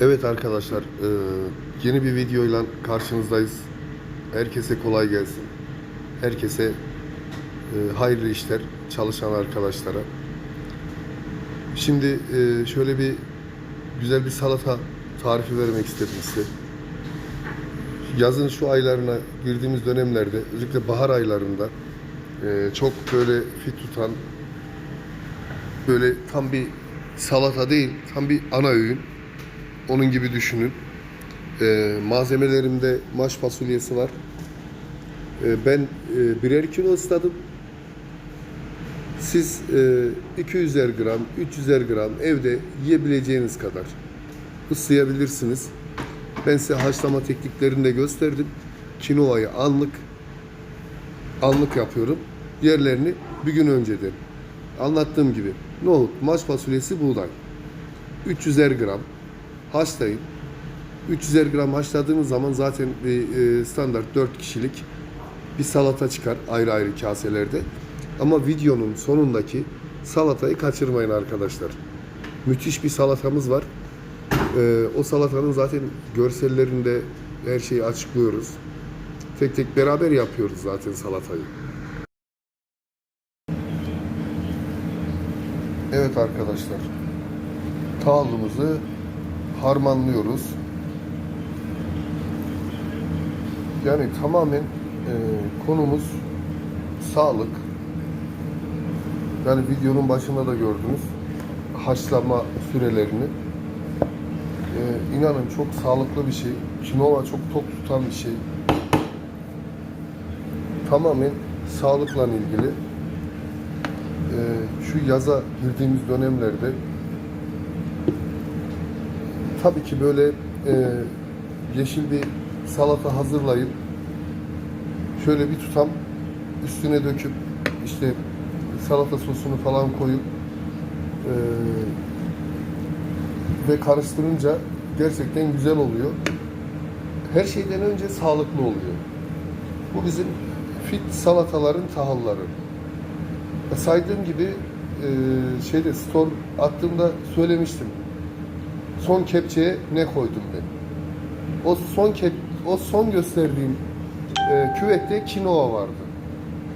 Evet arkadaşlar, e, yeni bir videoyla karşınızdayız. Herkese kolay gelsin. Herkese e, hayırlı işler, çalışan arkadaşlara. Şimdi e, şöyle bir güzel bir salata tarifi vermek istedim size. Yazın şu aylarına girdiğimiz dönemlerde, özellikle bahar aylarında çok böyle fit tutan, böyle tam bir salata değil, tam bir ana öğün. Onun gibi düşünün. Ee, malzemelerimde maş fasulyesi var. Ee, ben e, birer kilo ısladım. Siz e, 200'er gram, 300'er gram evde yiyebileceğiniz kadar ıslayabilirsiniz. Ben size haşlama tekniklerini de gösterdim. Kinovayı anlık anlık yapıyorum. Diğerlerini bir gün önceden. Anlattığım gibi nohut, maş fasulyesi, buğday. 300'er gram haşlayın. 300'er gram haşladığınız zaman zaten bir e, standart 4 kişilik bir salata çıkar ayrı ayrı kaselerde. Ama videonun sonundaki salatayı kaçırmayın arkadaşlar. Müthiş bir salatamız var. E, o salatanın zaten görsellerinde her şeyi açıklıyoruz. Tek tek beraber yapıyoruz zaten salatayı. Evet arkadaşlar. Tavlımızı harmanlıyoruz. Yani tamamen e, konumuz sağlık. Yani videonun başında da gördünüz haşlama sürelerini. E, inanın çok sağlıklı bir şey. Kinova çok tok tutan bir şey. Tamamen sağlıkla ilgili. E, şu yaza girdiğimiz dönemlerde tabii ki böyle e, yeşil bir salata hazırlayıp şöyle bir tutam üstüne döküp işte salata sosunu falan koyup e, ve karıştırınca gerçekten güzel oluyor. Her şeyden önce sağlıklı oluyor. Bu bizim fit salataların tahılları. Saydığım gibi e, şeyde store attığımda söylemiştim son kepçeye ne koydum ben. O son kep o son gösterdiğim e, küvette kinova vardı.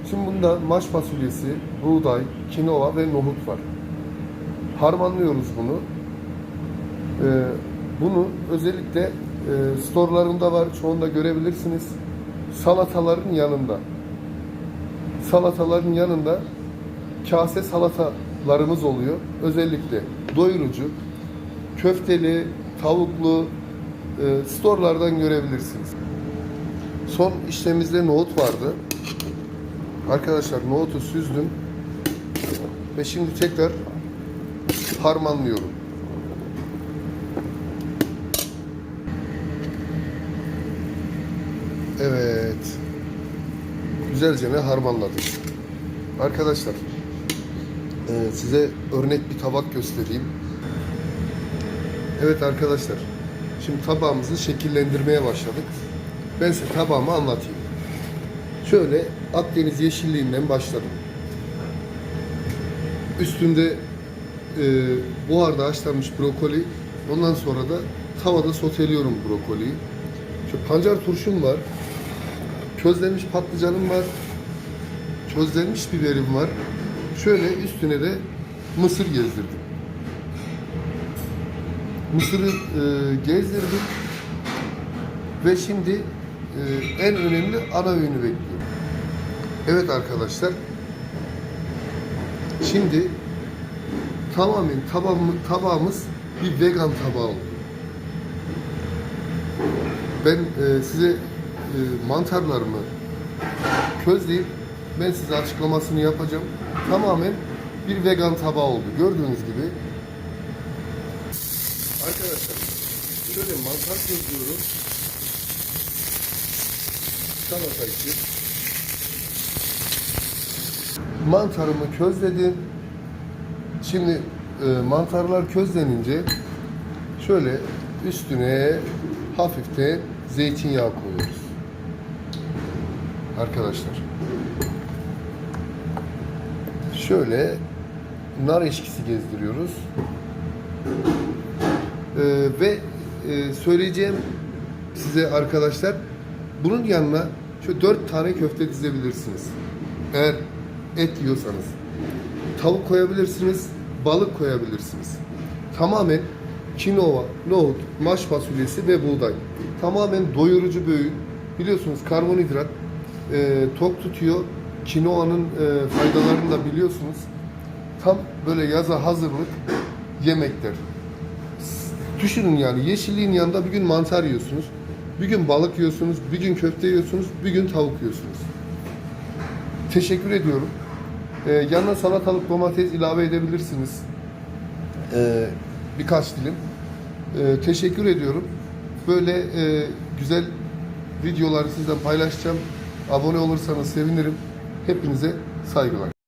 Şimdi bunda maş fasulyesi, buğday, kinova ve nohut var. Harmanlıyoruz bunu. E, bunu özellikle e, storelarında var, çoğunda görebilirsiniz. Salataların yanında. Salataların yanında kase salatalarımız oluyor. Özellikle doyurucu, köfteli, tavuklu e, storelardan görebilirsiniz. Son işlemimizde nohut vardı. Arkadaşlar nohutu süzdüm ve şimdi tekrar harmanlıyorum. Evet. Güzelce ne harmanladık. Arkadaşlar e, size örnek bir tabak göstereyim. Evet arkadaşlar. Şimdi tabağımızı şekillendirmeye başladık. Ben size tabağımı anlatayım. Şöyle Akdeniz yeşilliğinden başladım. Üstünde e, buharda haşlanmış brokoli. Ondan sonra da tavada soteliyorum brokoliyi. Şu pancar turşum var. Közlenmiş patlıcanım var. Közlenmiş biberim var. Şöyle üstüne de mısır gezdirdim. Mısır'ı e, gezdirdim ve şimdi e, en önemli ana öğünü bekliyorum. Evet arkadaşlar, şimdi tamamen tabağımız, tabağımız bir vegan tabağı oldu. Ben e, size e, mantarlarımı közleyip ben size açıklamasını yapacağım. Tamamen bir vegan tabağı oldu. Gördüğünüz gibi Arkadaşlar şöyle mantar közlüyorum. Salata için. Mantarımı közledim. Şimdi e, mantarlar közlenince şöyle üstüne hafiften zeytinyağı koyuyoruz. Arkadaşlar. Şöyle nar eşkisi gezdiriyoruz. Ee, ve e, söyleyeceğim size arkadaşlar bunun yanına şu dört tane köfte dizebilirsiniz. Eğer et yiyorsanız. Tavuk koyabilirsiniz, balık koyabilirsiniz. Tamamen kinova, nohut, maş fasulyesi ve buğday. Tamamen doyurucu bir öğün. Biliyorsunuz karbonhidrat e, tok tutuyor. Kinoanın e, faydalarını da biliyorsunuz. Tam böyle yaza hazırlık yemekler. Düşünün yani yeşilliğin yanında bir gün mantar yiyorsunuz. Bir gün balık yiyorsunuz, bir gün köfte yiyorsunuz, bir gün tavuk yiyorsunuz. Teşekkür ediyorum. Ee, yanına salatalık domates ilave edebilirsiniz. Ee, birkaç dilim. Ee, teşekkür ediyorum. Böyle e, güzel videoları sizden paylaşacağım. Abone olursanız sevinirim. Hepinize saygılar.